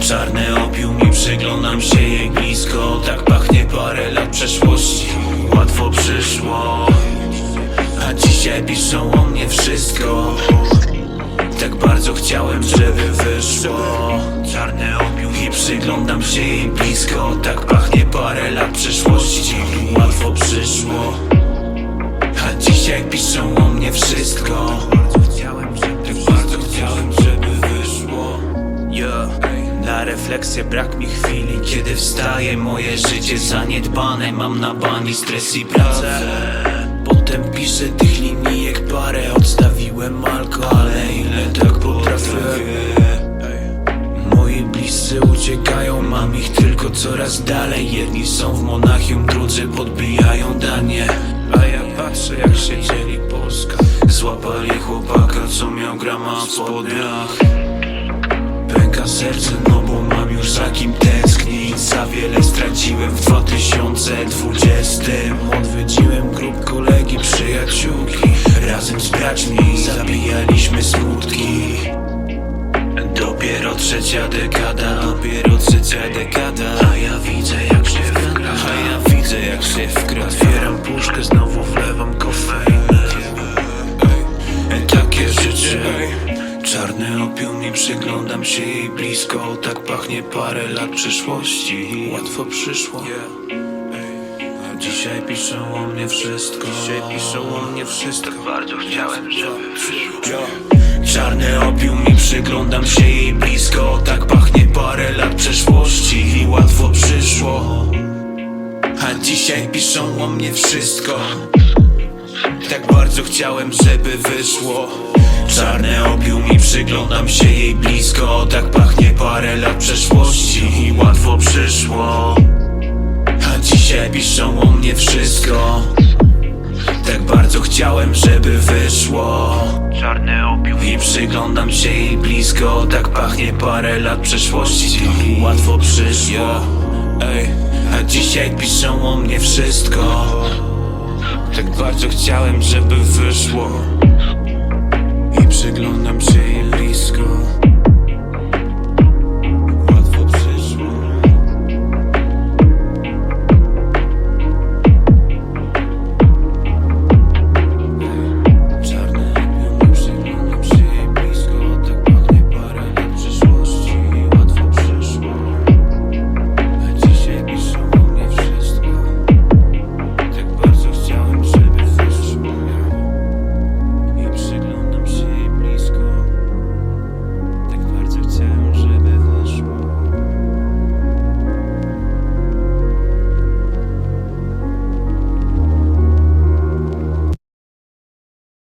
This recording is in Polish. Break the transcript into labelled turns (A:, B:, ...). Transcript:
A: Czarne opium i przyglądam się jej blisko. Tak pachnie parę lat przeszłości. Łatwo przyszło. A dzisiaj piszą o mnie wszystko. Tak bardzo chciałem, żeby wyszło. Czarne opium i przyglądam się jej blisko. Tak pachnie parę lat przeszłości. Łatwo przyszło. A dzisiaj piszą o mnie wszystko. Na refleksję brak mi chwili Kiedy wstaje moje życie zaniedbane. Mam na bani stres i pracę. Potem piszę tych linijek parę Odstawiłem alkohol, ale ile tak potrafię Moi bliscy uciekają, mam ich tylko coraz dalej. Jedni są w Monachium, drudzy podbijają danie A ja patrzę jak się dzieli Polska. Złapali chłopaka, co miał grama w spodniach serce, no bo mam już za kim tęsknić. Za wiele straciłem w 2020 Odwiedziłem grup kolegi, przyjaciółki. Razem z braćmi zabijaliśmy smutki. Dopiero trzecia dekada, dopiero trzecia dekada. A ja widzę jak się wkra. A ja widzę jak się wkra. Otwieram puszkę, znowu Czarne opium i przyglądam się jej blisko. Tak pachnie parę lat przeszłości Łatwo przyszło. A Dzisiaj piszą o mnie wszystko. Dzisiaj piszą o mnie wszystko. Bardzo chciałem, żeby przyszło. Czarne opium i przyglądam się jej blisko. Tak pachnie parę lat przeszłości I łatwo przyszło. A dzisiaj piszą o mnie wszystko tak bardzo chciałem, żeby wyszło. Czarne opium i przyglądam się jej blisko. Tak pachnie parę lat przeszłości I łatwo przyszło. A dzisiaj piszą o mnie wszystko. Tak bardzo chciałem, żeby wyszło. Czarne opium i przyglądam się jej blisko. Tak pachnie parę lat przeszłości I łatwo przyszło. Ej, a dzisiaj piszą o mnie wszystko tak bardzo chciałem, żeby wyszło